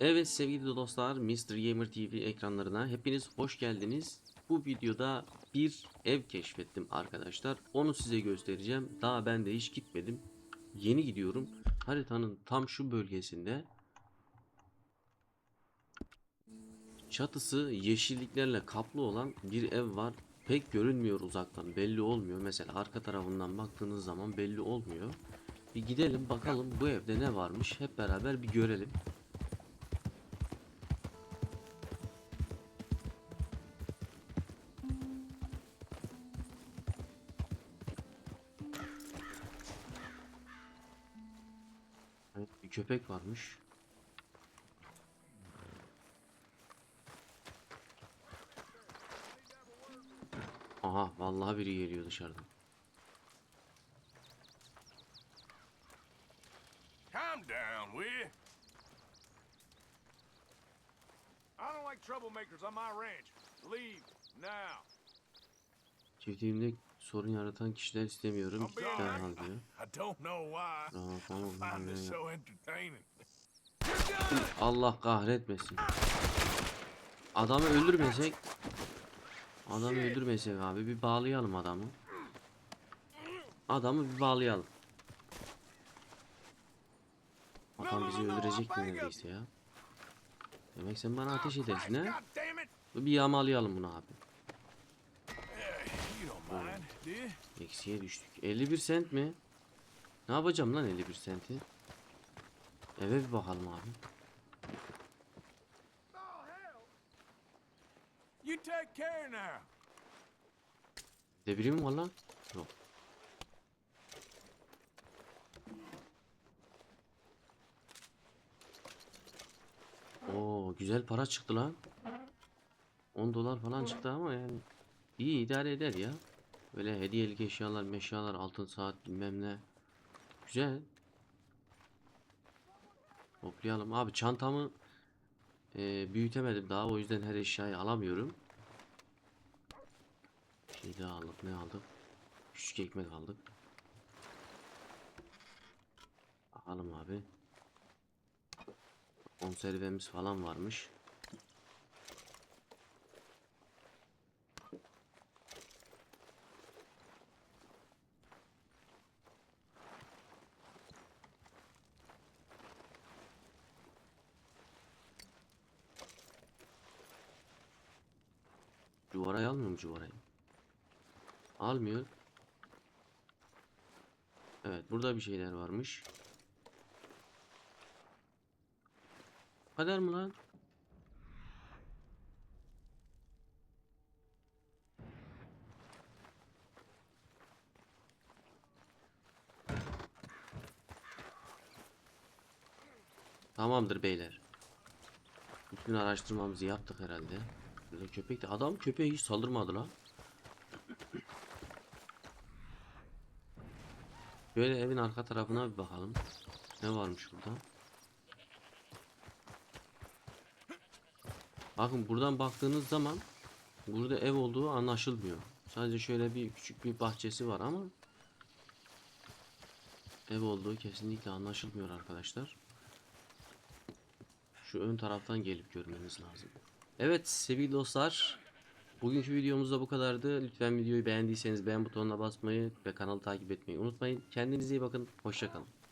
Evet sevgili dostlar Mr. Gamer TV ekranlarına hepiniz hoş geldiniz. Bu videoda bir ev keşfettim arkadaşlar. Onu size göstereceğim. Daha ben de hiç gitmedim. Yeni gidiyorum. Haritanın tam şu bölgesinde çatısı yeşilliklerle kaplı olan bir ev var. Pek görünmüyor uzaktan belli olmuyor. Mesela arka tarafından baktığınız zaman belli olmuyor. Bir gidelim bakalım bu evde ne varmış hep beraber bir görelim. Köpek varmış. Aha vallahi biri geliyor dışarıdan. Calm down, will? I don't like troublemakers on my ranch. Leave now. Çiftliğimde sorun yaratan kişiler istemiyorum. Derhal diyor. Aa, tamam. Allah kahretmesin. Adamı öldürmesek Adamı öldürmesek abi bir bağlayalım adamı. Adamı bir bağlayalım. Adam bizi öldürecek mi neredeyse ya. Demek sen bana ateş edersin it! Bir yağmalayalım bunu abi. Yeah, you don't mind, do you? Eksiye düştük. 51 sent mi? Ne yapacağım lan 51 senti? Eve bir bakalım abi. You take care now. De biri mi var lan? Yok. Oo güzel para çıktı lan. 10 dolar falan çıktı ama yani iyi idare eder ya. Böyle hediyelik eşyalar, meşyalar, altın saat bilmem ne. Güzel. Toplayalım. Abi çantamı e, büyütemedim daha o yüzden her eşyayı alamıyorum. Bir şey daha aldık. Ne aldık? Küçük ekmek aldık. Bakalım abi. Konservemiz falan varmış. Cuvarayı almıyor mu cuvarayı? Almıyor. Evet burada bir şeyler varmış. Bu kadar mı lan? Tamamdır beyler. Bütün araştırmamızı yaptık herhalde. Burada köpek de adam köpeğe hiç saldırmadı lan. Şöyle evin arka tarafına bir bakalım. Ne varmış burada? Bakın buradan baktığınız zaman burada ev olduğu anlaşılmıyor. Sadece şöyle bir küçük bir bahçesi var ama ev olduğu kesinlikle anlaşılmıyor arkadaşlar. Şu ön taraftan gelip görmeniz lazım. Evet sevgili dostlar. Bugünkü videomuz da bu kadardı. Lütfen videoyu beğendiyseniz beğen butonuna basmayı ve kanalı takip etmeyi unutmayın. Kendinize iyi bakın. Hoşçakalın.